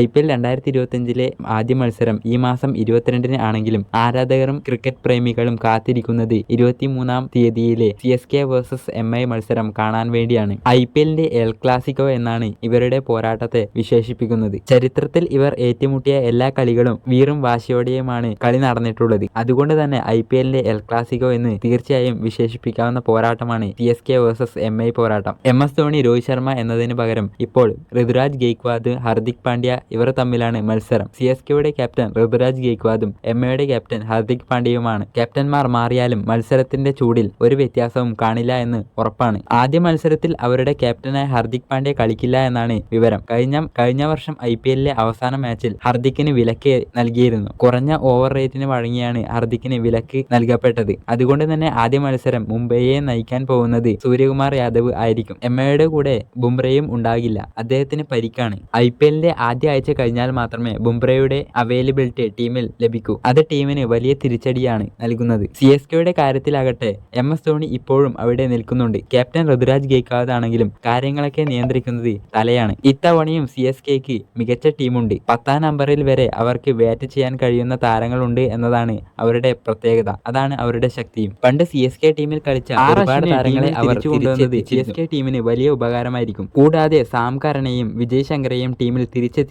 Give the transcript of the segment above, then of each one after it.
I P L രണ്ടായിരത്തി ഇരുപത്തിയഞ്ചിലെ ആദ്യ മത്സരം ഈ മാസം ഇരുപത്തിരണ്ടിന് ആണെങ്കിലും ആരാധകരും ക്രിക്കറ്റ് പ്രേമികളും കാത്തിരിക്കുന്നത് ഇരുപത്തിമൂന്നാം തീയതിയിലെ C S K versus M I മത്സരം കാണാൻ വേണ്ടിയാണ്. ഐ പി എല്ലിന്റെ എൽ ക്ലാസിക്കോ എന്നാണ് ഇവരുടെ പോരാട്ടത്തെ വിശേഷിപ്പിക്കുന്നത്. ചരിത്രത്തിൽ ഇവർ ഏറ്റുമുട്ടിയ എല്ലാ കളികളും വീറും വാശിയോടെയുമാണ് കളി നടന്നിട്ടുള്ളത്. അതുകൊണ്ട് തന്നെ ഐ പി എല്ലിന്റെ എൽ ക്ലാസിക്കോ എന്ന് തീർച്ചയായും വിശേഷിപ്പിക്കാവുന്ന പോരാട്ടമാണ് C S K versus M I പോരാട്ടം. എം എസ് ധോണി രോഹിത് ശർമ്മ എന്നതിന് പകരം ഇപ്പോൾ ഋതുരാജ് ഗെയ്ക്വാദ് ഹർദിക് പാണ്ഡ്യ ഇവർ തമ്മിലാണ് മത്സരം. സി എസ് കെയുടെ ക്യാപ്റ്റൻ ഋതുരാജ് ഗെയ്ക്വാദും എം എയുടെ ക്യാപ്റ്റൻ ഹാർദിക് പാണ്ഡ്യയുമാണ്. ക്യാപ്റ്റന്മാർ മാറിയാലും മത്സരത്തിന്റെ ചൂടിൽ ഒരു വ്യത്യാസവും കാണില്ല എന്ന് ഉറപ്പാണ്. ആദ്യ മത്സരത്തിൽ അവരുടെ ക്യാപ്റ്റനായ ഹാർദിക് പാണ്ഡ്യ കളിക്കില്ല എന്നാണ് വിവരം. കഴിഞ്ഞ കഴിഞ്ഞ വർഷം ഐ പി എല്ലിലെ അവസാന മാച്ചിൽ ഹർദിക്കിന് വിലക്ക് നൽകിയിരുന്നു. കുറഞ്ഞ ഓവർ റേറ്റിന് വഴങ്ങിയാണ് ഹർദിക്കിന് വിലക്ക് നൽകപ്പെട്ടത്. അതുകൊണ്ട് തന്നെ ആദ്യ മത്സരം മുംബൈയെ നയിക്കാൻ പോകുന്നത് സൂര്യകുമാർ യാദവ് ആയിരിക്കും. എം എയുടെ കൂടെ ബുംറയും ഉണ്ടാകില്ല. അദ്ദേഹത്തിന് പരിക്കാണ്. ഐ പി എല്ലിന്റെ ആദ്യ ആഴ്ച കഴിഞ്ഞാൽ മാത്രമേ ബുംറയുടെ അവൈലബിലിറ്റി ടീമിൽ ലഭിക്കൂ. അത് ടീമിന് വലിയ തിരിച്ചടിയാണ് നൽകുന്നത്. സി എസ് കെയുടെ കാര്യത്തിലാകട്ടെ എം എസ് ധോണി ഇപ്പോഴും അവിടെ നിൽക്കുന്നുണ്ട്. ക്യാപ്റ്റൻ ഋതുരാജ് ഗെയ്ക്വാദ് ആണെങ്കിലും കാര്യങ്ങളൊക്കെ നിയന്ത്രിക്കുന്നത് തലയാണ്. ഇത്തവണയും സി എസ് കെക്ക് മികച്ച ടീമുണ്ട്. പത്താം നമ്പറിൽ വരെ അവർക്ക് ബാറ്റ് ചെയ്യാൻ കഴിയുന്ന താരങ്ങളുണ്ട് എന്നതാണ് അവരുടെ പ്രത്യേകത. അതാണ് അവരുടെ ശക്തിയും. പണ്ട് സി എസ് കെ ടീമിൽ കളിച്ച ഒരുപാട് താരങ്ങളെ അവർ തിരിച്ചുകൊണ്ടുവന്നത് സി എസ് കെ ടീമിന് വലിയ ഉപകാരമായിരിക്കും. കൂടാതെ സാം കരണയും വിജയ് ശങ്കറേയും ടീമിൽ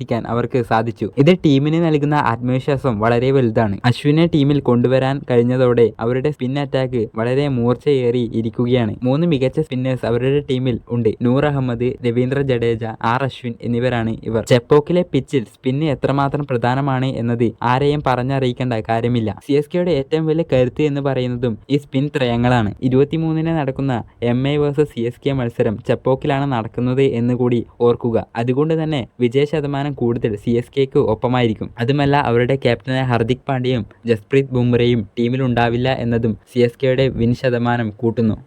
തിരിച്ചെത്തിക്കാൻ അവർക്ക് സാധിച്ചു. ഇത് ടീമിന് നൽകുന്ന ആത്മവിശ്വാസം വളരെ വലുതാണ്. അശ്വിനെ ടീമിൽ കൊണ്ടുവരാൻ കഴിഞ്ഞതോടെ അവരുടെ സ്പിൻ അറ്റാക്ക് വളരെ മൂർച്ചയേറി ഇരിക്കുകയാണ്. മൂന്ന് മികച്ച സ്പിന്നേഴ്സ് അവരുടെ ടീമിൽ ഉണ്ട്. നൂർ അഹമ്മദ് രവീന്ദ്ര ജഡേജ ആർ അശ്വിൻ എന്നിവരാണ് ഇവർ. ചെപ്പോക്കിലെ പിച്ചിൽ സ്പിന്ന് എത്രമാത്രം പ്രധാനമാണ് എന്നത് ആരെയും പറഞ്ഞറിയിക്കേണ്ട കാര്യമില്ല. സി എസ് കെയുടെ ഏറ്റവും വലിയ കരുത്ത് എന്ന് പറയുന്നതും ഈ സ്പിൻ ത്രയങ്ങളാണ്. ഇരുപത്തിമൂന്നിന് നടക്കുന്ന M I versus C S K മത്സരം ചെപ്പോക്കിലാണ് നടക്കുന്നത് എന്ന് കൂടി ഓർക്കുക. അതുകൊണ്ട് തന്നെ വിജയ ശതമാനം കൂടുതൽ സി എസ് കെക്ക് ഒപ്പമായിരിക്കും. അതുമല്ല അവരുടെ ക്യാപ്റ്റനായ ഹർദിക് പാണ്ഡ്യയും ജസ്പ്രീത് ബുംറയും ടീമിലുണ്ടാവില്ല എന്നതും സി എസ് കെയുടെ വിൻ ശതമാനം കൂട്ടുന്നു.